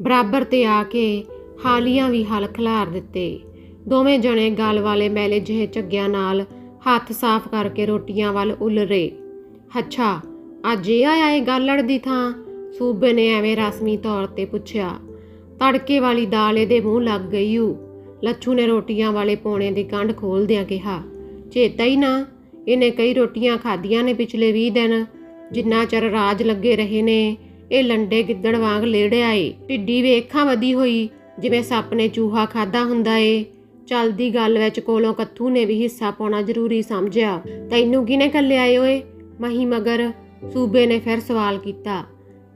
ਬਰਾਬਰ ਤੇ ਆ ਕੇ ਹਾਲੀਆਂ ਵੀ ਹਲ ਖਿਲਾਰ ਦਿੱਤੇ। ਦੋਵੇਂ ਜਣੇ ਗਲ ਵਾਲੇ ਮੈਲੇ ਜਿਹੇ ਝੱਗਿਆਂ ਨਾਲ ਹੱਥ ਸਾਫ਼ ਕਰਕੇ ਰੋਟੀਆਂ ਵੱਲ ਉਲਰੇ ਅੱਛਾ, ਅੱਜ ਇਹ ਆਇਆ ਏ ਗਾਲੜ ਦੀ ਥਾਂ? ਸੂਬੇ ਨੇ ਐਵੇਂ ਰਸਮੀ ਤੌਰ ਤੇ ਪੁੱਛਿਆ। ਤੜਕੇ ਵਾਲੀ ਦਾਲ ਇਹਦੇ ਮੂੰਹ ਲੱਗ ਗਈ ਊ ਲੱਛੂ ਨੇ ਰੋਟੀਆਂ ਵਾਲੇ ਪੋਣੇ ਦੀ ਕੰਢ ਖੋਲਦਿਆਂ ਕਿਹਾ, ਚੇਤਾ ਹੀ ਨਾ, ਇਹਨੇ ਕਈ ਰੋਟੀਆਂ ਖਾਧੀਆਂ ਨੇ ਪਿਛਲੇ 20 ਦਿਨ, ਜਿੰਨਾ ਚਿਰ ਰਾਜ ਲੱਗੇ ਰਹੇ ਨੇ ਇਹ ਲੰਡੇ ਗਿੱਦੜ ਵਾਂਗ ਲੇੜਿਆ ਏ ਢਿੱਡੀ ਵੇਖਾਂ ਵਧੀ ਹੋਈ, ਜਿਵੇਂ ਸੱਪ ਨੇ ਚੂਹਾ ਖਾਦਾ ਹੁੰਦਾ ਏ। ਚੱਲਦੀ ਗੱਲ ਵਿੱਚ ਕੋਲੋਂ ਕੱਥੂ ਨੇ ਵੀ ਹਿੱਸਾ ਪਾਉਣਾ ਜ਼ਰੂਰੀ ਸਮਝਿਆ। ਤੈਨੂੰ ਕਿਹਨੇ ਕੱਲਿਆ ਏ ਓਏ? ਮਹੀ ਮਗਰ ਸੂਬੇ ਨੇ ਫਿਰ ਸਵਾਲ ਕੀਤਾ।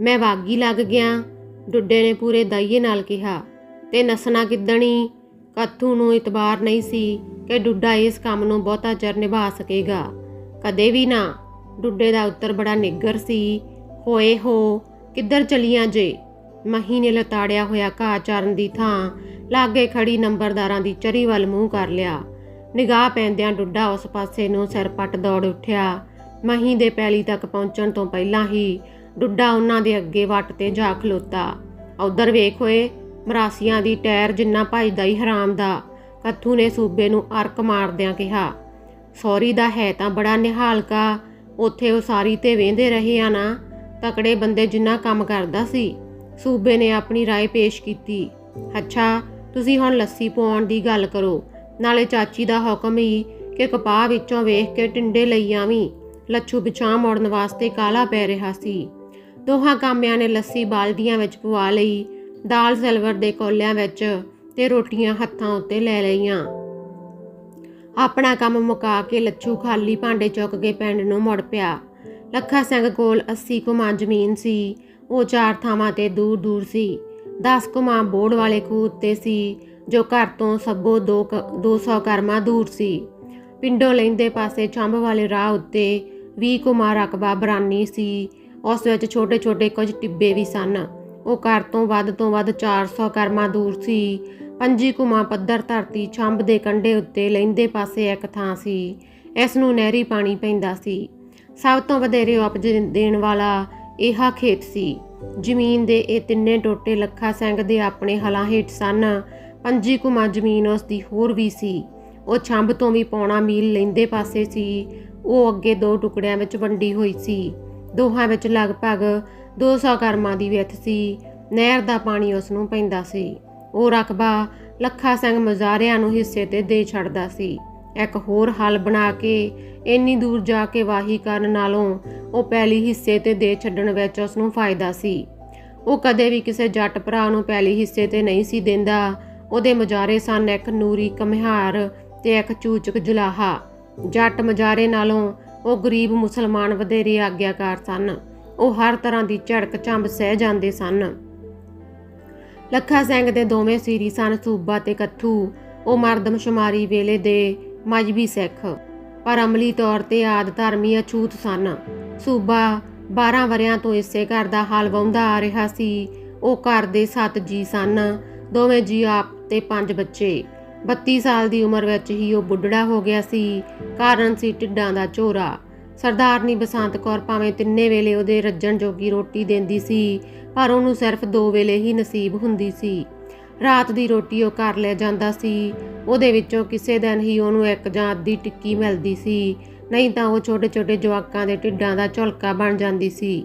ਮੈਂ ਵਾਗੀ ਲੱਗ ਗਿਆ, ਡੁੱਡੇ ਨੇ ਪੂਰੇ ਦਾਈਏ ਨਾਲ ਕਿਹਾ। ਤੇ ਨਸਣਾ ਕਿੱਦਣੀ? ਕੱਥੂ ਨੂੰ ਇਤਬਾਰ ਨਹੀਂ ਸੀ ਕਿ ਡੁੱਡਾ ਇਸ ਕੰਮ ਨੂੰ ਬਹੁਤਾ ਚਿਰ ਨਿਭਾ ਸਕੇਗਾ। ਕਦੇ ਵੀ ਨਾ। ਡੁੱਡੇ ਦਾ ਉੱਤਰ ਬੜਾ ਨਿੱਗਰ ਸੀ। ਹੋਏ ਹੋ ਕਿੱਧਰ ਚਲੀਆਂ ਜੇ? ਮਹੀ ਨੇ ਲਤਾੜਿਆ ਹੋਇਆ ਘਾਹ ਚਾਰਨ ਦੀ ਥਾਂ, ਲਾਗੇ ਖੜੀ ਨੰਬਰਦਾਰਾਂ ਦੀ ਚਰੀ ਵੱਲ ਮੂੰਹ ਕਰ ਲਿਆ। ਨਿਗਾਹ ਪੈਂਦਿਆਂ ਡੁੱਡਾ ਉਸ ਪਾਸੇ ਨੂੰ ਸਿਰ ਪੱਟ ਦੌੜ ਉੱਠਿਆ। ਮਹੀ ਦੇ ਪੈਲੀ ਤੱਕ ਪਹੁੰਚਣ ਤੋਂ ਪਹਿਲਾਂ ਹੀ ਡੁੱਡਾ ਉਹਨਾਂ ਦੇ ਅੱਗੇ ਵੱਟ ਤੇ ਜਾ ਖਲੋਤਾ। ਉਧਰ ਵੇਖ ਹੋਏ ਮਰਾਸੀਆਂ ਦੀ ਟਾਇਰ ਜਿੰਨਾ ਭਜਦਾ ਹੀ ਹਰਾਮ ਦਾ, ਕੱਥੂ ਨੇ ਸੂਬੇ ਨੂੰ ਅਰਕ ਮਾਰਦਿਆਂ ਕਿਹਾ। ਸੌਰੀ ਦਾ ਹੈ ਤਾਂ ਬੜਾ ਨਿਹਾਲਕਾ, ਉੱਥੇ ਉਹ ਸਾਰੀ ਤੇ ਵੇਂਦੇ ਰਹੇ ਆ ਨਾ। ਤਕੜੇ ਬੰਦੇ ਜਿੰਨਾ ਕੰਮ ਕਰਦਾ ਸੀ ਸੂਬੇ ਨੇ ਆਪਣੀ رائے ਪੇਸ਼ ਕੀਤੀ ਅੱਛਾ ਤੁਸੀਂ ਹੁਣ ਲੱਸੀ ਪਵਾਉਣ ਦੀ ਗੱਲ ਕਰੋ ਨਾਲੇ ਚਾਚੀ ਦਾ ਹੁਕਮ ਹੀ ਕਿ ਕਪਾਹ ਵਿੱਚੋਂ ਵੇਖ ਕੇ ਟਿੰਡੇ ਲਈ ਆਵੀਂ ਲੱਛੂ ਪਿਛਾਂ ਮੋੜਨ ਵਾਸਤੇ ਕਾਲਾ ਪੈ ਰਿਹਾ ਸੀ ਦੋਹਾਂ ਕਾਮਿਆਂ ਨੇ ਲੱਸੀ ਬਾਲਟੀਆਂ ਵਿੱਚ ਪਵਾ ਲਈ ਦਾਲ ਸਿਲਵਰ ਦੇ ਕੋਲਿਆਂ ਵਿੱਚ ਤੇ ਰੋਟੀਆਂ ਹੱਥਾਂ ਉੱਤੇ ਲੈ ਲਈਆਂ ਆਪਣਾ ਕੰਮ ਮੁਕਾ ਕੇ ਲੱਛੂ ਖਾਲੀ ਭਾਂਡੇ ਚੁੱਕ ਕੇ ਪਿੰਡ ਨੂੰ ਮੁੜ ਪਿਆ ਲੱਖਾ ਸਿੰਘ ਕੋਲ 80 ਕੁਮਾਂ ਜ਼ਮੀਨ ਸੀ। ਉਹ ਚਾਰ ਥਾਵਾਂ ਤੇ ਦੂਰ ਦੂਰ ਸੀ। 10 ਕੁਮਾਂ ਬੋੜ ਵਾਲੇ ਖੂਹ ਉੱਤੇ ਸੀ, ਜੋ ਘਰ ਤੋਂ ਸਭੋ 200 ਕਰਮਾਂ ਦੂਰ ਸੀ। ਪਿੰਡੋਂ ਲੈਂਦੇ ਪਾਸੇ ਚੰਬ ਵਾਲੇ ਰਾਹ ਉੱਤੇ 20 ਕੁਮਾਂ ਰਕਬਾ ਬਰਾਨੀ ਸੀ। ਉਸ ਵਿੱਚ ਛੋਟੇ ਛੋਟੇ ਕੁਝ ਟਿੱਬੇ ਵੀ ਸਨ। ਉਹ ਘਰ ਤੋਂ ਵੱਧ ਤੋਂ ਵੱਧ 400 ਕਰਮਾਂ ਦੂਰ ਸੀ। ਪੰਜੀ ਕੁਮਾ ਪੱਧਰ ਧਰਤੀ ਛੰਬ ਦੇ ਕੰਢੇ ਉੱਤੇ ਲੈਂਦੇ ਪਾਸੇ ਇੱਕ ਥਾਂ ਸੀ। ਇਸ ਨੂੰ ਨਹਿਰੀ ਪਾਣੀ ਪੈਂਦਾ ਸੀ। ਸਭ ਤੋਂ ਵਧੇਰੇ ਉਪਜ ਦੇਣ ਵਾਲਾ ਇਹਾ ਖੇਤ ਸੀ। ਜ਼ਮੀਨ ਦੇ ਇਹ ਤਿੰਨੇ ਟੋਟੇ ਲੱਖਾ ਸਿੰਘ ਦੇ ਆਪਣੇ ਹਲਾਂ ਹੇਠ ਸਨ। ਪੰਜੀ ਕੁਮਾ ਜ਼ਮੀਨ ਉਸ ਦੀ ਹੋਰ ਵੀ ਸੀ। ਉਹ ਛੰਭ ਤੋਂ ਵੀ ਪੌਣਾ ਮੀਲ ਲੈਂਦੇ ਪਾਸੇ ਸੀ। ਉਹ ਅੱਗੇ ਦੋ ਟੁਕੜਿਆਂ ਵਿੱਚ ਵੰਡੀ ਹੋਈ ਸੀ। ਦੋਹਾਂ ਵਿੱਚ ਲਗਭਗ 200 ਕਰਮਾਂ ਦੀ ਵਿੱਥ ਸੀ। ਨਹਿਰ ਦਾ ਪਾਣੀ ਉਸ ਨੂੰ ਪੈਂਦਾ ਸੀ। ਉਹ ਰਕਬਾ ਲੱਖਾ ਸਿੰਘ ਮਜ਼ਾਰਿਆਂ ਨੂੰ ਹਿੱਸੇ ਤੇ ਦੇ ਛੱਡਦਾ ਸੀ। ਇੱਕ ਹੋਰ ਹਲ ਬਣਾ ਕੇ ਇੰਨੀ ਦੂਰ ਜਾ ਕੇ ਵਾਹੀ ਕਰਨ ਨਾਲੋਂ ਉਹ ਪਹਿਲੀ ਹਿੱਸੇ ਤੇ ਦੇ ਛੱਡਣ ਵਿੱਚ ਉਸ ਨੂੰ ਫਾਇਦਾ ਸੀ। ਉਹ ਕਦੇ ਵੀ ਕਿਸੇ ਜੱਟ ਭਰਾ ਨੂੰ ਪਹਿਲੀ ਹਿੱਸੇ ਤੇ ਨਹੀਂ ਸੀ ਦਿੰਦਾ। ਉਹਦੇ ਮਜ਼ਾਰੇ ਸਨ ਇੱਕ ਨੂਰੀ ਕਮਿਹਾਰ ਤੇ ਇੱਕ ਚੂਚਕ ਜੁਲਾਹਾ। ਜੱਟ ਮਜ਼ਾਰੇ ਨਾਲੋਂ ਉਹ ਗਰੀਬ ਮੁਸਲਮਾਨ ਵਧੇਰੇ ਆਗਿਆਕਾਰ ਸਨ। ਉਹ ਹਰ ਤਰ੍ਹਾਂ ਦੀ ਝੜਕ ਝੰਬ ਸਹਿ ਜਾਂਦੇ ਸਨ। ਲੱਖਾ ਸਿੰਘ ਦੇ ਦੋਵੇਂ ਸੀਰੀ ਸਨ ਸੂਬਾ ਤੇ ਕੱਥੂ ਉਹ ਮਰਦਮਸ਼ੁਮਾਰੀ ਵੇਲੇ ਦੇ ਮਜਬੀ ਸਿੱਖ। ਪਰ ਅਮਲੀ ਤੌਰ ਤੇ ਆਦ ਧਰਮੀ ਅਛੂਤ ਸਨ। ਸੂਬਾ 12 ਵਰਿਆਂ ਤੋਂ ਇਸੇ ਘਰ ਦਾ ਹਾਲ ਵਾਉਂਦਾ ਆ ਰਿਹਾ ਸੀ। ਉਹ ਘਰ ਦੇ 7 ਜੀ ਸਨ। ਦੋਵੇਂ ਜੀ ਆਪ ਤੇ ਪੰਜ ਬੱਚੇ। 32 ਸਾਲ ਦੀ ਉਮਰ ਵਿੱਚ ਹੀ ਉਹ ਬੁੱਢੜਾ ਹੋ ਗਿਆ ਸੀ। ਕਾਰਨ ਸੀ ਢਿੱਡਾਂ ਦਾ ਝੋਰਾ। ਸਰਦਾਰਨੀ ਬਸੰਤ ਕੌਰ ਭਾਵੇਂ ਤਿੰਨੇ ਵੇਲੇ ਉਹਦੇ ਰੱਜਣ ਜੋਗੀ ਰੋਟੀ ਦਿੰਦੀ ਸੀ, ਪਰ ਉਹਨੂੰ ਸਿਰਫ ਦੋ ਵੇਲੇ ਹੀ ਨਸੀਬ ਹੁੰਦੀ ਸੀ। ਰਾਤ ਦੀ ਰੋਟੀ ਉਹ ਕਰ ਲੈ ਜਾਂਦਾ ਸੀ। ਉਹਦੇ ਵਿੱਚੋਂ ਕਿਸੇ ਦਿਨ ਹੀ ਉਹਨੂੰ ਇੱਕ ਜਾਂ ਅੱਧੀ ਟਿੱਕੀ ਮਿਲਦੀ ਸੀ। ਨਹੀਂ ਤਾਂ ਉਹ ਛੋਟੇ-ਛੋਟੇ ਜਵਾਕਾਂ ਦੇ ਢਿੱਡਾਂ ਦਾ ਝੁਲਕਾ ਬਣ ਜਾਂਦੀ ਸੀ।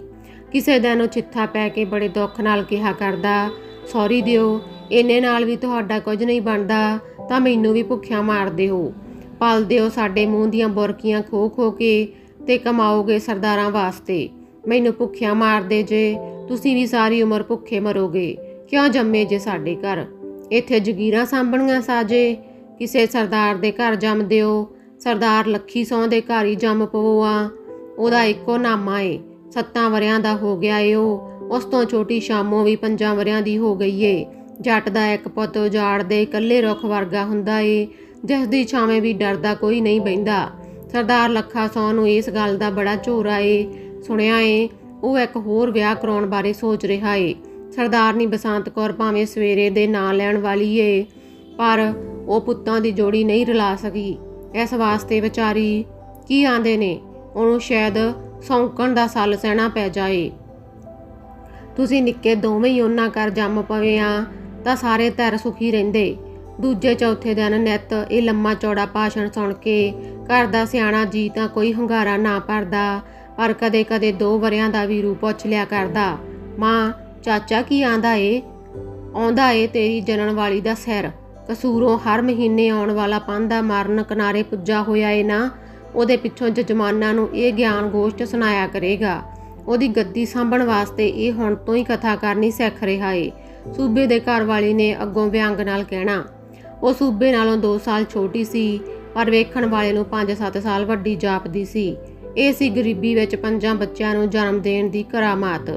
ਕਿਸੇ ਦਿਨ ਉਹ ਚਿੱਥਾ ਪੈ ਕੇ ਬੜੇ ਦੁੱਖ ਨਾਲ ਕਿਹਾ ਕਰਦਾ, ਸੌਰੀ ਦਿਓ, ਇੰਨੇ ਨਾਲ ਵੀ ਤੁਹਾਡਾ ਕੁਝ ਨਹੀਂ ਬਣਦਾ, ਤਾਂ ਮੈਨੂੰ ਵੀ ਭੁੱਖਿਆ ਮਾਰਦੇ ਹੋ ਪਲਦੇ ਹੋ ਸਾਡੇ ਮੂੰਹ ਦੀਆਂ ਬੁਰਕੀਆਂ ਖੋ ਖੋ ਕੇ ਤੇ ਕਮਾਓਗੇ ਸਰਦਾਰਾਂ ਵਾਸਤੇ। ਮੈਨੂੰ ਭੁੱਖਿਆ ਮਾਰਦੇ ਜੇ, ਤੁਸੀਂ ਵੀ ਸਾਰੀ ਉਮਰ ਭੁੱਖੇ ਮਰੋਗੇ। ਕਿਉਂ ਜੰਮੇ ਜੇ ਸਾਡੇ ਘਰ? ਇੱਥੇ ਜਗੀਰਾਂ ਸਾਂਭਣੀਆਂ ਸਾਜੇ। ਕਿਸੇ ਸਰਦਾਰ ਦੇ ਘਰ ਜੰਮਦੇ ਹੋ ਸਰਦਾਰ ਲੱਖੀ ਸੌਂ ਦੇ ਘਰ ਹੀ ਜੰਮ ਪਵੋ ਆ। ਉਹਦਾ ਇੱਕੋ ਨਾਮਾ ਏ। ਸੱਤਾਂ ਵਰਿਆਂ ਦਾ ਹੋ ਗਿਆ ਏ ਉਹ। ਉਸ ਤੋਂ ਛੋਟੀ ਸ਼ਾਮੋ ਵੀ ਪੰਜਾਂ ਵਰਿਆਂ ਦੀ ਹੋ ਗਈ ਏ। ਜੱਟ ਦਾ ਇੱਕ ਪੁੱਤ ਉਜਾੜ ਦੇ ਇਕੱਲੇ ਰੁੱਖ ਵਰਗਾ ਹੁੰਦਾ ਏ। ਜਿਸ ਦੀ ਛਾਵੇਂ ਵੀ ਡਰਦਾ ਕੋਈ ਨਹੀਂ ਬੈਂਦਾ ਸਰਦਾਰ ਲੱਖਾ ਸੌ ਨੂੰ ਇਸ ਗੱਲ ਦਾ ਬੜਾ ਝੋਰਾ ਏ। ਸੁਣਿਆ ਏ, ਉਹ ਇੱਕ ਹੋਰ ਵਿਆਹ ਕਰਾਉਣ ਬਾਰੇ ਸੋਚ ਰਿਹਾ ਏ। ਸਰਦਾਰਨੀ ਬਸੰਤ ਕੌਰ ਭਾਵੇਂ ਸਵੇਰੇ ਦੇ ਨਾਂ ਲੈਣ ਵਾਲੀ ਏ, ਪਰ ਉਹ ਪੁੱਤਾਂ ਦੀ ਜੋੜੀ ਨਹੀਂ ਰਲਾ ਸਕੀ। ਇਸ ਵਾਸਤੇ ਵਿਚਾਰੀ ਕੀ ਆਂਦੇ ਨੇ? ਉਹਨੂੰ ਸ਼ਾਇਦ ਸੌਂਕਣ ਦਾ ਸੱਲ ਸਹਿਣਾ ਪੈ ਜਾਏ। ਤੁਸੀਂ ਨਿੱਕੇ ਦੋਵੇਂ ਹੀ ਉਹਨਾਂ ਘਰ ਜੰਮ ਪਵੇ ਆ, ਤਾਂ ਸਾਰੇ ਧਰ ਸੁਖੀ ਰਹਿੰਦੇ। ਦੂਜੇ ਚੌਥੇ ਦਿਨ ਨਿੱਤ ਇਹ ਲੰਮਾ ਚੌੜਾ ਭਾਸ਼ਣ ਸੁਣ ਕੇ ਘਰ ਦਾ ਸਿਆਣਾ ਜੀ ਤਾਂ ਕੋਈ ਹੰਗਾਰਾ ਨਾ ਭਰਦਾ, ਪਰ ਕਦੇ-ਕਦੇ ਦੋ ਵਰਿਆਂ ਦਾ ਵੀ ਵੀਰੂ ਪੁੱਛ ਲਿਆ ਕਰਦਾ, ਮਾਂ ਚਾਚਾ ਕੀ ਆਂਦਾ ਏ? ਆਉਂਦਾ ਏ ਤੇਰੀ ਜਨਣ ਵਾਲੀ ਦਾ ਸਿਰ। ਕਸੂਰੋਂ ਹਰ ਮਹੀਨੇ ਆਉਣ ਵਾਲਾ ਪੰਦਾ ਮਾਰਨ ਕਿਨਾਰੇ ਪੁੱਜਾ ਹੋਇਆ ਏ ਨਾ, ਉਹਦੇ ਪਿੱਛੋਂ ਜਜਮਾਨਾਂ ਨੂੰ ਇਹ ਗਿਆਨ ਗੋਸ਼ਟ ਸੁਣਾਇਆ ਕਰੇਗਾ। ਉਹਦੀ ਗੱਦੀ ਸਾਂਭਣ ਵਾਸਤੇ ਇਹ ਹੁਣ ਤੋਂ ਹੀ ਕਥਾ ਕਰਨੀ ਸਿੱਖ ਰਿਹਾ ਏ। ਸੂਬੇ ਦੇ ਘਰ ਵਾਲੀ ਨੇ ਅੱਗੋਂ ਵਿਅੰਗ ਨਾਲ ਕਹਿਣਾ, ਉਹ ਸੂਬੇ ਨਾਲੋਂ 2 ਸਾਲ ਛੋਟੀ ਸੀ, ਪਰ ਵੇਖਣ ਵਾਲੇ ਨੂੰ 5-7 ਸਾਲ ਵੱਡੀ ਜਾਪਦੀ ਸੀ। ਇਹ ਸੀ ਗਰੀਬੀ ਵਿੱਚ ਪੰਜਾਂ ਬੱਚਿਆਂ ਨੂੰ ਜਨਮ ਦੇਣ ਦੀ ਕਰਾਮਾਤ।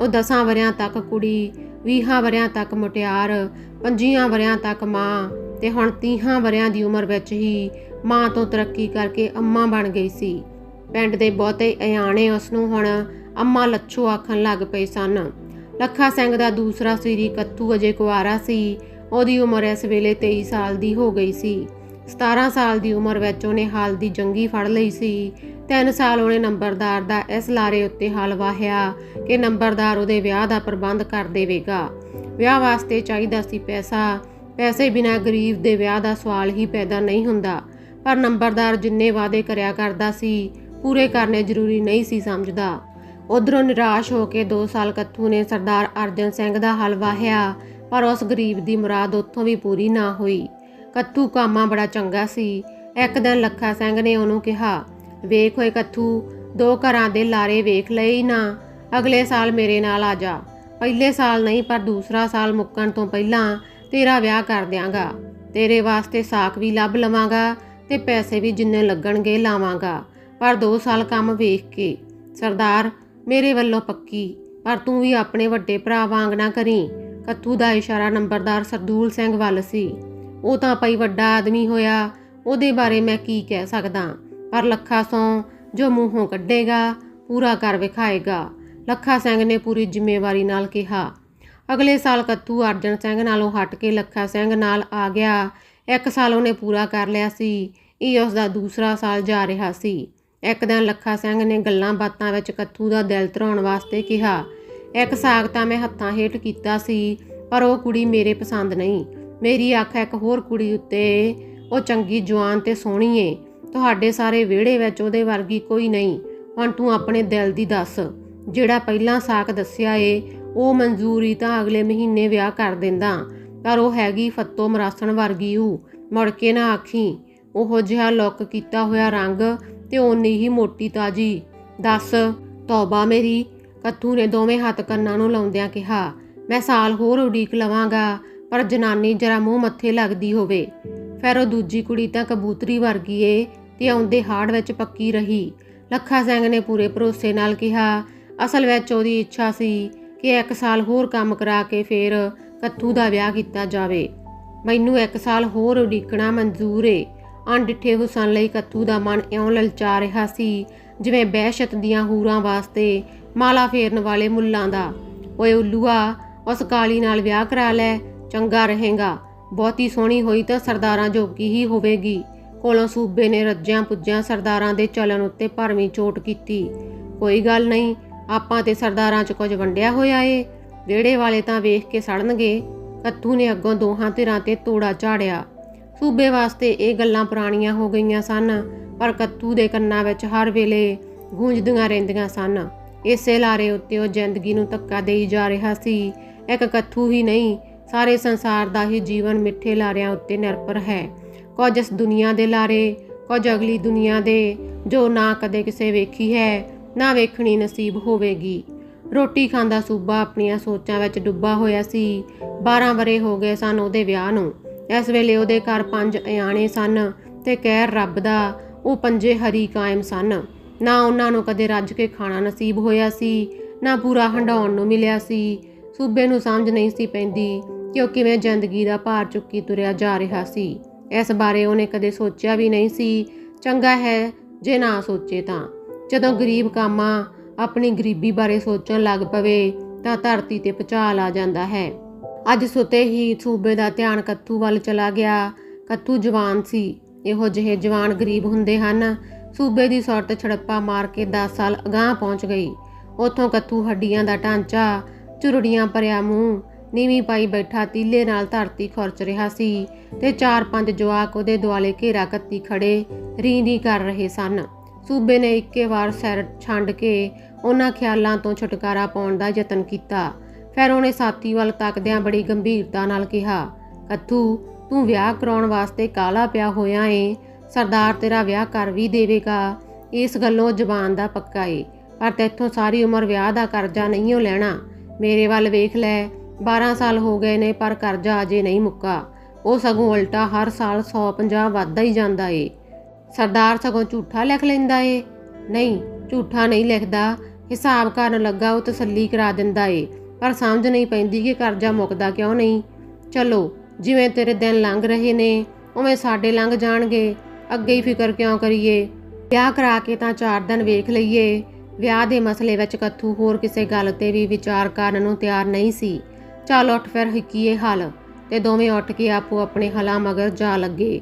ਉਹ ਦਸਾਂ ਵਰਿਆਂ ਤੱਕ ਕੁੜੀ 20 ਵਰਿਆਂ ਤੱਕ ਮੁਟਿਆਰ ਪੰਜੀਆਂ ਵਰਿਆਂ ਤੱਕ ਮਾਂ ਤੇ ਹੁਣ 30 ਵਰਿਆਂ ਦੀ ਉਮਰ ਵਿੱਚ ਹੀ ਮਾਂ ਤੋਂ ਤਰੱਕੀ ਕਰਕੇ ਅੰਮਾ ਬਣ ਗਈ ਸੀ। ਪਿੰਡ ਦੇ ਬਹੁਤੇ ਅਯਾਣੇ ਉਸ ਨੂੰ ਹੁਣ ਅੰਮਾ ਲੱਛੂ ਆਖਣ ਲੱਗ ਪਏ ਸਨ। ਲੱਖਾ ਸਿੰਘ ਦਾ ਦੂਸਰਾ ਸੀਰੀ ਕੱਤੂ ਅਜੇ ਕੁਵਾਰਾ ਸੀ, ਉਹਦੀ ਉਮਰ ਇਸ ਵੇਲੇ 23 ਸਾਲ ਦੀ ਹੋ ਗਈ ਸੀ। 17 ਸਾਲ ਦੀ ਉਮਰ ਵਿੱਚ ਉਹਨੇ ਹਾਲ ਦੀ ਜੰਗੀ ਫੜ ਲਈ ਸੀ। 3 ਸਾਲ ਉਹਨੇ ਨੰਬਰਦਾਰ ਦਾ ਇਸ ਲਾਰੇ ਉੱਤੇ ਹਲ ਵਾਹਿਆ ਕਿ ਨੰਬਰਦਾਰ ਉਹਦੇ ਵਿਆਹ ਦਾ ਪ੍ਰਬੰਧ ਕਰ ਦੇਵੇਗਾ। ਵਿਆਹ ਵਾਸਤੇ ਚਾਹੀਦਾ ਸੀ ਪੈਸਾ। ਪੈਸੇ ਬਿਨਾ ਗਰੀਬ ਦੇ ਵਿਆਹ ਦਾ ਸਵਾਲ ਹੀ ਪੈਦਾ ਨਹੀਂ ਹੁੰਦਾ। ਪਰ ਨੰਬਰਦਾਰ ਜਿੰਨੇ ਵਾਅਦੇ ਕਰਿਆ ਕਰਦਾ ਸੀ, ਪੂਰੇ ਕਰਨੇ ਜ਼ਰੂਰੀ ਨਹੀਂ ਸੀ ਸਮਝਦਾ। ਉਧਰੋਂ ਨਿਰਾਸ਼ ਹੋ ਕੇ 2 ਸਾਲ ਕੱਥੂ ਨੇ ਸਰਦਾਰ ਅਰਜਨ ਸਿੰਘ ਦਾ ਹਲ ਵਾਹਿਆ, ਪਰ ਉਸ ਗਰੀਬ ਦੀ ਮੁਰਾਦ ਉੱਥੋਂ ਵੀ ਪੂਰੀ ਨਾ ਹੋਈ। ਕੱਥੂ ਕਾਮਾ ਬੜਾ ਚੰਗਾ ਸੀ। ਇੱਕ ਦਿਨ ਲੱਖਾ ਸਿੰਘ ਨੇ ਉਹਨੂੰ ਕਿਹਾ, ਵੇਖ ਹੋਏ ਕੱਥੂ ਦੋ ਘਰਾਂ ਦੇ ਲਾਰੇ ਵੇਖ ਲਏ ਹੀ ਨਾ। ਅਗਲੇ ਸਾਲ ਮੇਰੇ ਨਾਲ ਆ ਜਾ। ਪਹਿਲੇ ਸਾਲ ਨਹੀਂ, ਪਰ ਦੂਸਰਾ ਸਾਲ ਮੁੱਕਣ ਤੋਂ ਪਹਿਲਾਂ ਤੇਰਾ ਵਿਆਹ ਕਰ ਦਿਆਂਗਾ। ਤੇਰੇ ਵਾਸਤੇ ਸਾਕ ਵੀ ਲੱਭ ਲਵਾਂਗਾ ਤੇ ਪੈਸੇ ਵੀ ਜਿੰਨੇ ਲੱਗਣਗੇ ਲਾਵਾਂਗਾ। ਪਰ 2 ਸਾਲ ਕੰਮ ਵੇਖ ਕੇ, ਸਰਦਾਰ, ਮੇਰੇ ਵੱਲੋਂ ਪੱਕੀ। ਪਰ ਤੂੰ ਵੀ ਆਪਣੇ ਵੱਡੇ ਭਰਾ ਵਾਂਗ ਨਾ ਕਰੀ। ਕੱਥੂ ਦਾ ਇਸ਼ਾਰਾ ਨੰਬਰਦਾਰ ਸਰਦੂਲ ਸਿੰਘ ਵੱਲ ਸੀ। ਉਹ ਤਾਂ ਭਾਈ ਵੱਡਾ ਆਦਮੀ ਹੋਇਆ, ਉਹਦੇ ਬਾਰੇ ਮੈਂ ਕੀ ਕਹਿ ਸਕਦਾ? ਪਰ ਲੱਖਾ ਸੋਂ ਜੋ ਮੂੰਹੋਂ ਕੱਢੇਗਾ, ਪੂਰਾ ਕਰ ਵਿਖਾਏਗਾ। ਲੱਖਾ ਸਿੰਘ ਨੇ ਪੂਰੀ ਜ਼ਿੰਮੇਵਾਰੀ ਨਾਲ ਕਿਹਾ। ਅਗਲੇ ਸਾਲ ਕੱਤੂ ਅਰਜਨ ਸਿੰਘ ਨਾਲੋਂ ਹਟ ਕੇ ਲੱਖਾ ਸਿੰਘ ਨਾਲ ਆ ਗਿਆ। ਇੱਕ ਸਾਲ ਉਹਨੇ ਪੂਰਾ ਕਰ ਲਿਆ ਸੀ। ਇਹ ਉਸ ਦਾ ਦੂਸਰਾ ਸਾਲ ਜਾ ਰਿਹਾ ਸੀ। ਇੱਕ ਦਿਨ ਲੱਖਾ ਸਿੰਘ ਨੇ ਗੱਲਾਂ ਬਾਤਾਂ ਵਿੱਚ ਕੱਥੂ ਦਾ ਦਿਲ ਧਰਾਉਣ ਵਾਸਤੇ ਕਿਹਾ। ਇੱਕ ਸਾਗ ਤਾਂ ਮੈਂ ਹੱਥਾਂ ਹੇਠ ਕੀਤਾ ਸੀ, ਪਰ ਉਹ ਕੁੜੀ ਮੇਰੇ ਪਸੰਦ ਨਹੀਂ। ਮੇਰੀ ਅੱਖ ਇੱਕ ਹੋਰ ਕੁੜੀ ਉੱਤੇ, ਉਹ ਚੰਗੀ ਜਵਾਨ ਤੇ ਸੋਹਣੀ ਏ। ਤੁਹਾਡੇ ਸਾਰੇ ਵਿਹੜੇ ਵਿੱਚ ਉਹਦੇ ਵਰਗੀ ਕੋਈ ਨਹੀਂ। ਹੁਣ ਤੂੰ ਆਪਣੇ ਦਿਲ ਦੀ ਦੱਸ, ਜਿਹੜਾ ਪਹਿਲਾਂ ਸਾਕ ਦੱਸਿਆ ਏ, ਉਹ ਮਨਜ਼ੂਰੀ ਤਾਂ ਅਗਲੇ ਮਹੀਨੇ ਵਿਆਹ ਕਰ ਦਿੰਦਾ। ਪਰ ਉਹ ਹੈਗੀ ਫੱਤੋ ਮਰਾਸਣ ਵਰਗੀ ਊ, ਮੁੜ ਕੇ ਨਾ ਆਖੀ। ਉਹੋ ਜਿਹਾ ਲੁੱਕ ਕੀਤਾ ਹੋਇਆ ਰੰਗ ਤੇ ਓਨੀ ਹੀ ਮੋਟੀ ਤਾਜੀ। ਦੱਸ, ਤੌਬਾ ਮੇਰੀ, ਕੱਥੂ ਨੇ ਦੋਵੇਂ ਹੱਥ ਕੰਨਾਂ ਨੂੰ ਲਾਉਂਦਿਆਂ ਕਿਹਾ, ਮੈਂ ਸਾਲ ਹੋਰ ਉਡੀਕ ਲਵਾਂਗਾ। ਪਰ ਜਨਾਨੀ ਜਰਾ ਮੂੰਹ ਮੱਥੇ ਲੱਗਦੀ ਹੋਵੇ। ਫਿਰ ਉਹ ਦੂਜੀ ਕੁੜੀ ਤਾਂ ਕਬੂਤਰੀ ਵਰਗੀ ਏ ਤੇ ਆਉਂਦੇ ਹਾੜ ਵਿੱਚ ਪੱਕੀ ਰਹੀ। ਲੱਖਾ ਸਿੰਘ ਨੇ ਪੂਰੇ ਭਰੋਸੇ ਨਾਲ ਕਿਹਾ, ਅਸਲ ਵਿੱਚ ਉਹਦੀ ਇੱਛਾ ਸੀ ਕਿ ਇੱਕ ਸਾਲ ਹੋਰ ਕੰਮ ਕਰਾ ਕੇ ਫਿਰ ਕੱਥੂ ਦਾ ਵਿਆਹ ਕੀਤਾ ਜਾਵੇ। ਮੈਨੂੰ ਇੱਕ ਸਾਲ ਹੋਰ ਉਡੀਕਣਾ ਮਨਜ਼ੂਰ ਏ। ਅਣਡਿੱਠੇ ਹੁਸਨ ਲਈ ਕੱਥੂ ਦਾ ਮਨ ਇਉਂ ਲਲਚਾ ਰਿਹਾ ਸੀ, ਜਿਵੇਂ ਬਹਿਸ਼ਤ ਦੀਆਂ ਹੂਰਾਂ ਵਾਸਤੇ ਮਾਲਾ ਫੇਰਨ ਵਾਲੇ ਮੁੱਲਾਂ ਦਾ। ਓਏ ਉੱਲੂਆ, ਉਸ ਕਾਲੀ ਨਾਲ ਵਿਆਹ ਕਰਾ ਲੈ ਚੰਗਾ ਰਹੇਗਾ। ਬਹੁਤੀ ਸੋਹਣੀ ਹੋਈ ਤਾਂ ਸਰਦਾਰਾਂ ਜੋਗੀ ਹੀ ਹੋਵੇਗੀ। ਕੋਲੋਂ ਸੂਬੇ ਨੇ ਰੱਜਿਆਂ ਪੁੱਜਿਆਂ ਸਰਦਾਰਾਂ ਦੇ ਚਲਨ ਉੱਤੇ ਭਰਵੀਂ ਚੋਟ ਕੀਤੀ। ਕੋਈ ਗੱਲ ਨਹੀਂ, ਆਪਾਂ ਤੇ ਸਰਦਾਰਾਂ 'ਚ ਕੁਝ ਵੰਡਿਆ ਹੋਇਆ ਏ। ਵਿਹੜੇ ਵਾਲੇ ਤਾਂ ਵੇਖ ਕੇ ਸੜਨਗੇ। ਕੱਥੂ ਨੇ ਅੱਗੋਂ ਦੋਹਾਂ ਧਿਰਾਂ ਤੇ ਤੋੜਾ ਝਾੜਿਆ ਸੂਬੇ ਵਾਸਤੇ ਇਹ ਗੱਲਾਂ ਪੁਰਾਣੀਆਂ ਹੋ ਗਈਆਂ ਸਨ, ਪਰ ਕੱਤੂ ਦੇ ਕੰਨਾਂ ਵਿੱਚ ਹਰ ਵੇਲੇ ਗੂੰਜਦੀਆਂ ਰਹਿੰਦੀਆਂ ਸਨ। ਇਸੇ ਲਾਰੇ ਉੱਤੇ ਉਹ ਜ਼ਿੰਦਗੀ ਨੂੰ ਧੱਕਾ ਦੇਈ ਜਾ ਰਿਹਾ ਸੀ। ਇੱਕ ਕੱਥੂ ਹੀ ਨਹੀਂ ਸਾਰੇ ਸੰਸਾਰ ਦਾ ਹੀ ਜੀਵਨ ਮਿੱਠੇ ਲਾਰਿਆਂ ਉੱਤੇ ਨਿਰਭਰ ਹੈ। ਕੁਝ ਇਸ ਦੁਨੀਆ ਦੇ ਲਾਰੇ, ਕੁਝ ਅਗਲੀ ਦੁਨੀਆ ਦੇ, ਜੋ ਨਾ ਕਦੇ ਕਿਸੇ ਵੇਖੀ ਹੈ, ਨਾ ਵੇਖਣੀ ਨਸੀਬ ਹੋਵੇਗੀ। ਰੋਟੀ ਖਾਂਦਾ ਸੂਬਾ ਆਪਣੀਆਂ ਸੋਚਾਂ ਵਿੱਚ ਡੁੱਬਾ ਹੋਇਆ ਸੀ। 12 ਵਰੇ ਹੋ ਗਏ ਸਨ ਉਹਦੇ ਵਿਆਹ ਨੂੰ। ਇਸ ਵੇਲੇ ਉਹਦੇ ਘਰ ਪੰਜ ਅਯਾਣੇ ਸਨ ਤੇ ਕਹਿਰ ਰੱਬ ਦਾ, ਉਹ ਪੰਜੇ ਹਰੀ ਕਾਇਮ ਸਨ। ਨਾ ਉਹਨਾਂ ਨੂੰ ਕਦੇ ਰੱਜ ਕੇ ਖਾਣਾ ਨਸੀਬ ਹੋਇਆ ਸੀ, ਨਾ ਪੂਰਾ ਹੰਡਾਉਣ ਨੂੰ ਮਿਲਿਆ ਸੀ। ਸੂਬੇ ਨੂੰ ਸਮਝ ਨਹੀਂ ਸੀ ਪੈਂਦੀ। ਕਿਉਂਕਿ ਮੈਂ ਜ਼ਿੰਦਗੀ ਦਾ ਭਾਰ ਚੁੱਕੀ ਤੁਰਿਆ ਜਾ ਰਿਹਾ ਸੀ। ਇਸ ਬਾਰੇ ਉਹਨੇ ਕਦੇ ਸੋਚਿਆ ਵੀ ਨਹੀਂ ਸੀ। ਚੰਗਾ ਹੈ, ਜੇ ਨਾ ਸੋਚੇ ਤਾਂ। ਜਦੋਂ ਗਰੀਬ ਕਾਮਾ ਆਪਣੀ ਗਰੀਬੀ ਬਾਰੇ ਸੋਚਣ ਲੱਗ ਪਵੇ, ਤਾਂ ਧਰਤੀ ਤੇ ਭੁਚਾਲ ਆ ਜਾਂਦਾ ਹੈ। ਅੱਜ ਸੁਤੇ ਹੀ ਸੂਬੇ ਦਾ ਧਿਆਨ ਕੱਥੂ ਵੱਲ ਚਲਾ ਗਿਆ। ਕੱਥੂ ਜਵਾਨ ਸੀ। ਇਹੋ ਜਿਹੇ ਜਵਾਨ ਗਰੀਬ ਹੁੰਦੇ ਹਨ। ਸੂਬੇ ਦੀ ਸੁਰਤ ਛੜੱਪਾ ਮਾਰ ਕੇ 10 ਸਾਲ ਅਗਾਂਹ ਪਹੁੰਚ ਗਈ। ਉਥੋਂ ਕੱਥੂ ਹੱਡੀਆਂ ਦਾ ਢਾਂਚਾ, ਚੁਰੜੀਆਂ ਭਰਿਆ ਮੂੰਹ ਨੀਵੀਂ ਪਾਈ ਬੈਠਾ ਤੀਲੇ ਨਾਲ ਧਰਤੀ ਖੁਰਚ ਰਿਹਾ ਸੀ ਤੇ ਚਾਰ ਪੰਜ ਜਵਾਕ ਉਹਦੇ ਦੁਆਲੇ ਘੇਰਾ ਕੱਤੀ ਖੜੇ ਰੀਂਦੀ ਕਰ ਰਹੇ ਸਨ। ਸੂਬੇ ਨੇ ਇੱਕੇ ਵਾਰ ਸਿਰ ਛੰਡ ਕੇ ਉਹਨਾਂ ਖਿਆਲਾਂ ਤੋਂ ਛੁਟਕਾਰਾ ਪਾਉਣ ਦਾ ਯਤਨ ਕੀਤਾ। ਫਿਰ ਉਹਨੇ ਸਾਥੀ ਵੱਲ ਤੱਕਦਿਆਂ ਬੜੀ ਗੰਭੀਰਤਾ ਨਾਲ ਕਿਹਾ, ਕੱਥੂ, ਤੂੰ ਵਿਆਹ ਕਰਾਉਣ ਵਾਸਤੇ ਕਾਲਾ ਪਿਆ ਹੋਇਆ ਏ? ਸਰਦਾਰ ਤੇਰਾ ਵਿਆਹ ਕਰ ਵੀ ਦੇਵੇਗਾ। ਇਸ ਗੱਲੋਂ ਜ਼ਬਾਨ ਦਾ ਪੱਕਾ ਏ। ਪਰ ਤੈਥੋਂ ਸਾਰੀ ਉਮਰ ਵਿਆਹ ਦਾ ਕਰਜ਼ਾ ਨਹੀਂ ਹੋ ਲੈਣਾ। ਮੇਰੇ ਵੱਲ ਵੇਖ ਲੈ 12 ਸਾਲ ਹੋ ਗਏ ਨੇ, ਪਰ ਕਰਜ਼ਾ ਅਜੇ ਨਹੀਂ ਮੁੱਕਾ। ਉਹ ਸਗੋਂ ਉਲਟਾ ਹਰ ਸਾਲ 150 ਵੱਧਦਾ ਹੀ ਜਾਂਦਾ ਏ। ਸਰਦਾਰ ਸਗੋਂ ਝੂਠਾ ਲਿਖ ਲੈਂਦਾ ਏ। ਨਹੀਂ, ਝੂਠਾ ਨਹੀਂ ਲਿਖਦਾ। ਹਿਸਾਬ ਕਰਨ ਲੱਗਾ ਉਹ ਤਸੱਲੀ ਕਰਾ ਦਿੰਦਾ ਏ। ਪਰ ਸਮਝ ਨਹੀਂ ਪੈਂਦੀ ਕਿ ਕਰਜ਼ਾ ਮੁੱਕਦਾ ਕਿਉਂ ਨਹੀਂ। ਚਲੋ, ਜਿਵੇਂ ਤੇਰੇ ਦਿਨ ਲੰਘ ਰਹੇ ਨੇ, ਉਵੇਂ ਸਾਡੇ ਲੰਘ ਜਾਣਗੇ। ਅੱਗੇ ਹੀ ਫਿਕਰ ਕਿਉਂ ਕਰੀਏ? ਵਿਆਹ ਕਰਾ ਕੇ ਤਾਂ ਚਾਰ ਦਿਨ ਵੇਖ ਲਈਏ। ਵਿਆਹ ਦੇ ਮਸਲੇ ਵਿੱਚ ਕੱਥੂ ਹੋਰ ਕਿਸੇ ਗੱਲ ਤੇ ਵੀ ਵਿਚਾਰ ਕਰਨ ਨੂੰ ਤਿਆਰ ਨਹੀਂ ਸੀ। ਚੱਲ ਉੱਠ ਫਿਰ ਹਿੱਕੀਏ ਹਲ ਤੇ ਦੋਵੇਂ ਉੱਠ ਕੇ ਆਪੋ ਆਪਣੇ ਹਲਾਂ ਮਗਰ ਜਾ ਲੱਗੇ।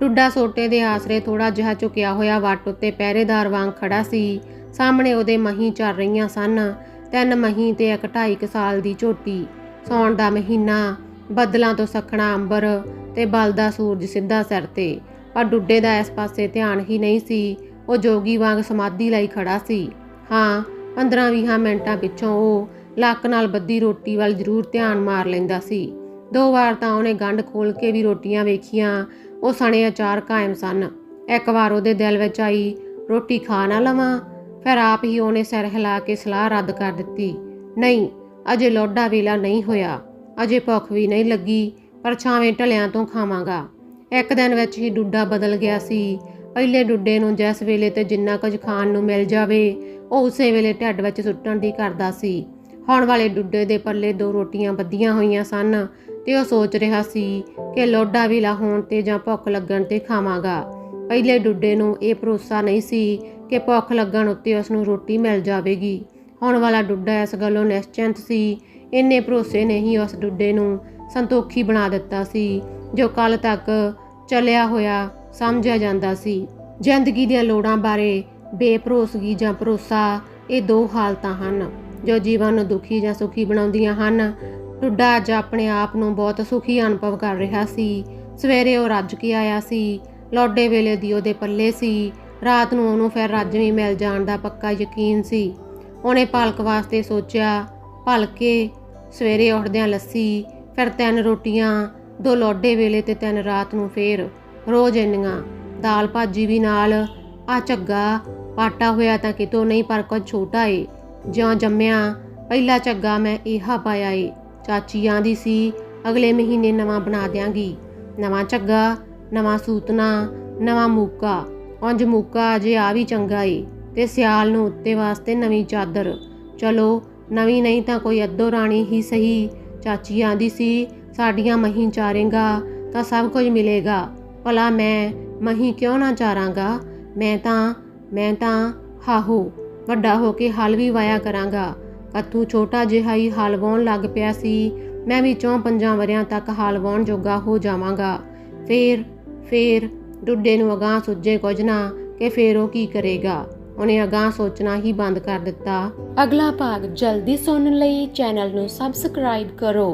ਟੁੱਡਾ ਸੋਟੇ ਦੇ ਆਸਰੇ ਥੋੜਾ ਜਿਹਾ ਝੁਕਿਆ ਹੋਇਆ ਵੱਟ ਉੱਤੇ ਪਹਿਰੇਦਾਰ ਵਾਂਗ ਖੜਾ ਸੀ। ਸਾਹਮਣੇ ਉਹਦੇ ਮਹੀਂ ਚੱਲ ਰਹੀਆਂ ਸਨ, ਤਿੰਨ ਮਹੀਂ ਤੇ ਇੱਕ ਢਾਈ ਕੁ ਸਾਲ ਦੀ ਝੋਟੀ। ਸੌਣ ਦਾ ਮਹੀਨਾ, ਬੱਦਲਾਂ ਤੋਂ ਸਖਣਾ ਅੰਬਰ ਤੇ ਬਲਦਾ ਸੂਰਜ ਸਿੱਧਾ ਸਿਰ ਤੇ। ਪਰ ਡੁੱਡੇ ਦਾ ਇਸ ਪਾਸੇ ਧਿਆਨ ਹੀ ਨਹੀਂ ਸੀ, ਉਹ ਜੋਗੀ ਵਾਂਗ ਸਮਾਧੀ ਲਈ ਖੜਾ ਸੀ। ਹਾਂ 15-20 ਮਿੰਟਾਂ ਪਿੱਛੋਂ ਉਹ ਲੱਕ ਨਾਲ ਬੱਦੀ ਰੋਟੀ ਵੱਲ ਜ਼ਰੂਰ ਧਿਆਨ ਮਾਰ ਲੈਂਦਾ ਸੀ। ਦੋ ਵਾਰ ਤਾਂ ਉਹਨੇ ਗੰਢ ਖੋਲ ਕੇ ਵੀ ਰੋਟੀਆਂ ਵੇਖੀਆਂ। ਉਹ ਸਣੇ ਅਚਾਰ ਕਾਇਮ ਸਨ। ਇੱਕ ਵਾਰ ਉਹਦੇ ਦਿਲ ਵਿੱਚ ਆਈ, ਰੋਟੀ ਖਾ ਨਾ ਲਵਾਂ। ਫਿਰ ਆਪ ਹੀ ਉਹਨੇ ਸਿਰ ਹਿਲਾ ਕੇ ਸਲਾਹ ਰੱਦ ਕਰ ਦਿੱਤੀ। ਨਹੀਂ, ਅਜੇ ਲੋਡਾ ਵੇਲਾ ਨਹੀਂ ਹੋਇਆ। ਅਜੇ ਭੁੱਖ ਵੀ ਨਹੀਂ ਲੱਗੀ, ਪਰ ਛਾਵੇਂ ਢਲਿਆਂ ਤੋਂ ਖਾਵਾਂਗਾ। ਇੱਕ ਦਿਨ ਵਿੱਚ ਹੀ ਡੁੱਡਾ ਬਦਲ ਗਿਆ ਸੀ। ਪਹਿਲੇ ਡੁੱਡੇ ਨੂੰ ਜਿਸ ਵੇਲੇ ਤੇ ਜਿੰਨਾ ਕੁਝ ਖਾਣ ਨੂੰ ਮਿਲ ਜਾਵੇ, ਉਹ ਉਸੇ ਵੇਲੇ ਢੱਡ ਵਿੱਚ ਸੁੱਟਣ ਦੀ ਕਰਦਾ ਸੀ। ਹੁਣ ਵਾਲੇ ਡੁੱਡੇ ਦੇ ਪੱਲੇ ਦੋ ਰੋਟੀਆਂ ਬੱਧੀਆਂ ਹੋਈਆਂ ਸਨ ਤੇ ਉਹ ਸੋਚ ਰਿਹਾ ਸੀ ਕਿ ਲੋਡਾ ਵੀ ਲਾ ਹੋਣ ਤੇ ਜਾਂ ਭੁੱਖ ਲੱਗਣ ਤੇ ਖਾਵਾਂਗਾ। ਪਹਿਲੇ ਡੁੱਡੇ ਨੂੰ ਇਹ ਭਰੋਸਾ ਨਹੀਂ ਸੀ ਕਿ ਭੁੱਖ ਲੱਗਣ ਉੱਤੇ ਉਸ ਨੂੰ ਰੋਟੀ ਮਿਲ ਜਾਵੇਗੀ। ਹੁਣ ਵਾਲਾ ਡੁੱਡਾ ਇਸ ਗੱਲੋਂ ਨਿਸ਼ਚਿੰਤ ਸੀ। ਇੰਨੇ ਭਰੋਸੇ ਨੇ ਹੀ ਉਸ ਡੁੱਡੇ ਨੂੰ ਸੰਤੋਖੀ ਬਣਾ ਦਿੱਤਾ ਸੀ, ਜੋ ਕੱਲ ਤੱਕ ਚੱਲਿਆ ਹੋਇਆ ਸਮਝਿਆ ਜਾਂਦਾ ਸੀ। ਜ਼ਿੰਦਗੀ ਦੀਆਂ ਲੋੜਾਂ ਬਾਰੇ ਬੇਭਰੋਸਗੀ ਜਾਂ ਭਰੋਸਾ ਇਹ ਦੋ ਹਾਲਤਾਂ ਹਨ। ਜੋ ਜੀਵਨ ਨੂੰ ਦੁਖੀ ਜਾਂ ਸੁਖੀ ਬਣਾਉਂਦੀਆਂ ਹਨ। ਟੁੱਡਾ ਅੱਜ ਆਪਣੇ ਆਪ ਨੂੰ ਬਹੁਤ ਸੁਖੀ ਅਨੁਭਵ ਕਰ ਰਿਹਾ ਸੀ। ਸਵੇਰੇ ਉਹ ਰੱਜ ਕੇ ਆਇਆ ਸੀ। ਲੋਡੇ ਵੇਲੇ ਦੀ ਉਹਦੇ ਪੱਲੇ ਸੀ। ਰਾਤ ਨੂੰ ਉਹਨੂੰ ਫਿਰ ਰੱਜਵੀਂ ਮਿਲ ਜਾਣ ਦਾ ਪੱਕਾ ਯਕੀਨ ਸੀ। ਉਹਨੇ ਭਲਕ ਵਾਸਤੇ ਸੋਚਿਆ ਭਲਕੇ ਸਵੇਰੇ ਉੱਠਦਿਆਂ ਲੱਸੀ, ਫਿਰ ਤਿੰਨ ਰੋਟੀਆਂ, ਦੋ ਲੋਡੇ ਵੇਲੇ ਤੇ ਤਿੰਨ ਰਾਤ ਨੂੰ ਫੇਰ ਰੋਜ਼ ਇੰਨੀਆਂ। ਦਾਲ ਭਾਜੀ ਵੀ ਨਾਲ ਆ ਝੱਗਾ ਪਾਟਾ ਹੋਇਆ ਤਾਂ ਕਿਤੋਂ ਨਹੀਂ ਪਰ ਕੁਝ ਛੋਟਾ ਏ। ਜਿਉਂ ਜੰਮਿਆ, ਪਹਿਲਾ ਝੱਗਾ ਮੈਂ ਇਹਾ ਪਾਇਆ ਏ। ਚਾਚੀ ਆਂਦੀ ਸੀ, ਅਗਲੇ ਮਹੀਨੇ ਨਵਾਂ ਬਣਾ ਦਿਆਂਗੀ। ਨਵਾਂ ਝੱਗਾ, ਨਵਾਂ ਸੂਤਨਾ, ਨਵਾਂ ਮੂਕਾ। ਉਂਝ ਮੂਕਾ ਅਜੇ ਆ ਵੀ ਚੰਗਾ ਏ ਤੇ ਸਿਆਲ ਨੂੰ ਉੱਤੇ ਵਾਸਤੇ ਨਵੀਂ ਚਾਦਰ। ਚਲੋ, ਨਵੀਂ ਨਹੀਂ ਤਾਂ ਕੋਈ ਅੱਧੋ ਰਾਣੀ ਹੀ ਸਹੀ। ਚਾਚੀ ਆਂਦੀ ਸੀ, ਸਾਡੀਆਂ ਮਹੀਂ ਚਾਰੇਗਾ ਤਾਂ ਸਭ ਕੁਝ ਮਿਲੇਗਾ। ਭਲਾ ਮੈਂ ਮਹੀਂ ਕਿਉਂ ਨਾ ਚਾਰਾਂਗਾ? ਮੈਂ ਤਾਂ ਮੈਂ ਤਾਂ, ਹਾਹੋ। ਵੱਡਾ ਹੋ ਕੇ ਹਲ ਵੀ ਵਾਇਆ ਕਰਾਂਗਾ। ਕੱਥੂ ਛੋਟਾ ਜਿਹਾ ਹੀ ਹਲ ਵਾਉਣ ਲੱਗ ਪਿਆ ਸੀ। ਮੈਂ ਵੀ ਚੌਂ ਪੰਜਾਂ ਵਰਿਆਂ ਤੱਕ ਹਲ ਵਾਉਣ ਜੋਗਾ ਹੋ ਜਾਵਾਂਗਾ। ਫੇਰ ਫੇਰ ਡੁੱਡੇ ਨੂੰ ਅਗਾਹ ਸੁੱਜੇ ਕੁਝ ਨਾ ਕਿ ਫੇਰ ਉਹ ਕੀ ਕਰੇਗਾ। ਉਹਨੇ ਅਗਾਹ ਸੋਚਣਾ ਹੀ ਬੰਦ ਕਰ ਦਿੱਤਾ। ਅਗਲਾ ਭਾਗ ਜਲਦੀ ਸੁਣਨ ਲਈ ਚੈਨਲ ਨੂੰ ਸਬਸਕ੍ਰਾਈਬ ਕਰੋ।